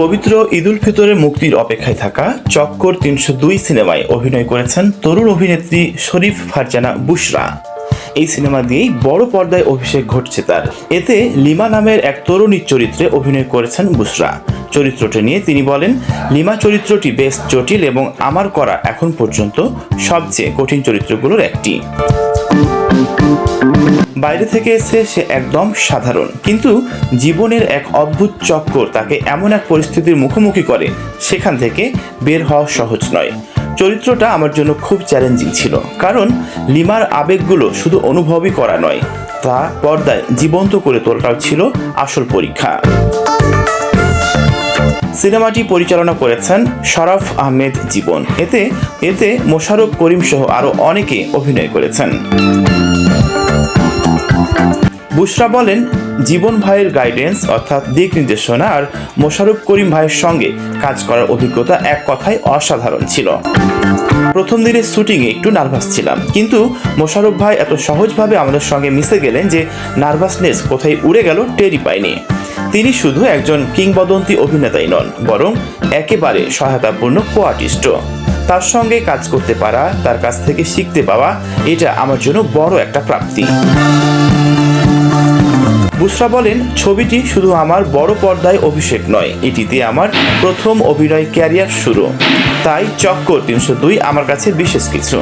পবিত্র ঈদুল ফিতরে মুক্তির অপেক্ষায় থাকা চক্কর তিনশো দুই সিনেমায় অভিনয় করেছেন তরুণ অভিনেত্রী শরীফ ফারজানা বুশরা। এই সিনেমা দিয়েই বড় পর্দায় অভিষেক ঘটছে তার। এতে লিমা নামের এক তরুণীর চরিত্রে অভিনয় করেছেন বুশরা। চরিত্রটি নিয়ে তিনি বলেন, লিমা চরিত্রটি বেশ জটিল এবং আমার করা এখন পর্যন্ত সবচেয়ে কঠিন চরিত্রগুলোর একটি। বাইরে থেকে এসে সে একদম সাধারণ। কিন্তু জীবনের এক অদ্ভুত চক্কর তাকে এমন এক পরিস্থিতির মুখোমুখি করে, সেখান থেকে বের হওয়া সহজ নয়। চরিত্রটা আমার জন্য খুব চ্যালেঞ্জিং ছিল, কারণ লিমার আবেগগুলো শুধু অনুভবই করা নয়, তা পর্দায় জীবন্ত করে তোলাটাও ছিল আসল পরীক্ষা। সিনেমাটি পরিচালনা করেছেন শরফ আহমেদ জীবন। এতে এতে মোশাররফ করিম সহ আরও অনেকে অভিনয় করেছেন। বুশরা বলেন, জীবন ভাইয়ের গাইডেন্স অর্থাৎ দিক নির্দেশনা আর মোশাররফ করিম ভাইয়ের সঙ্গে কাজ করার অভিজ্ঞতা এক কথায় অসাধারণ ছিল। প্রথম দিনের শুটিংয়ে একটু নার্ভাস ছিলাম। কিন্তু মোশাররফ ভাই এত সহজভাবে আমাদের সঙ্গে মিশে গেলেন যে নার্ভাসনেস কোথায় উড়ে গেল টেরই পাইনি। তিনি শুধু একজন কিংবদন্তি অভিনেতাই নন, বরং একেবারে সহায়তাপূর্ণ কো তার সঙ্গে কাজ করতে পারা, তার কাছ থেকে শিখতে পাওয়া, এটা আমার জন্য বড় একটা প্রাপ্তি। বুসরা বলেন, ছবিটি শুধু আমার বড় পর্দায় অভিষেক নয়, এটিতে আমার প্রথম অভিনয় ক্যারিয়ার শুরু। তাই চক্কর তিনশো দুই আমার কাছে বিশেষ কিছু।